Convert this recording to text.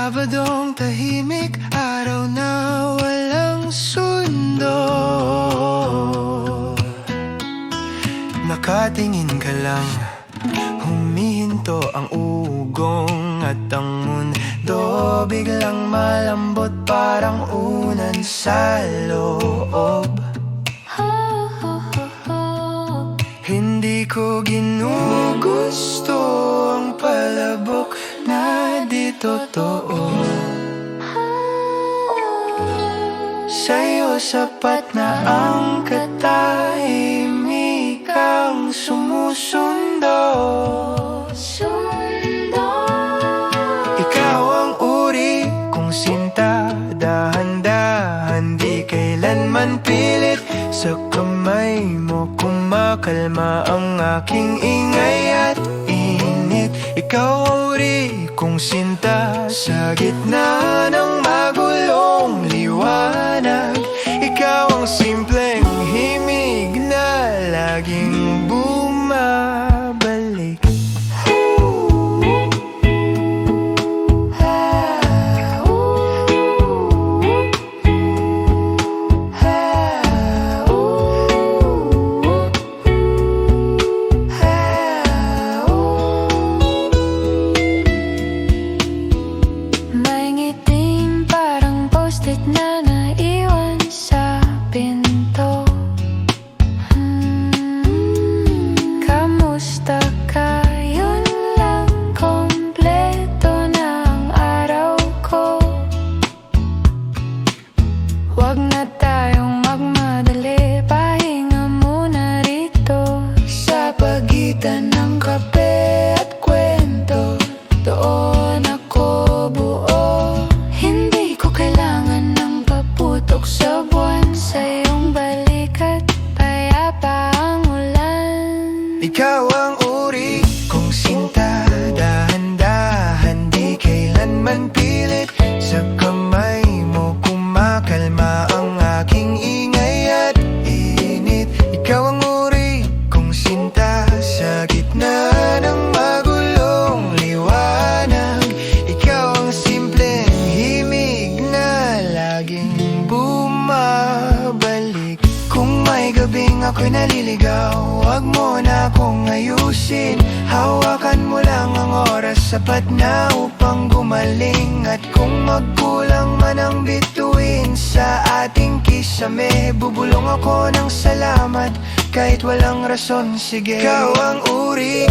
Sabadong tahimik Araw na walang sundo. Nakatingin ka lang Humihinto ang ugong At ang mundo. Biglang malambot Parang unan sa loob. Hindi ko ginugusto Ang palabok na di totoo Sa'yo sapat na ang katahimikang sumusundo. Ikaw ang uri kong sinta Dahan-dahan di kailanman pilit Sa kamay mo kumakalma ang aking ingay at init. Ikaw sinta Sa gitna ng magulong ulan Ikaw ang ako'y naliligaw. Huwag mo na akong ayusin. Hawakan mo lang ang oras Sapat na upang gumaling. At kung magkulang man ang bituin Sa ating kisame Bubulong ako ng salamat. Kahit walang rason, sige. Ikaw ang uri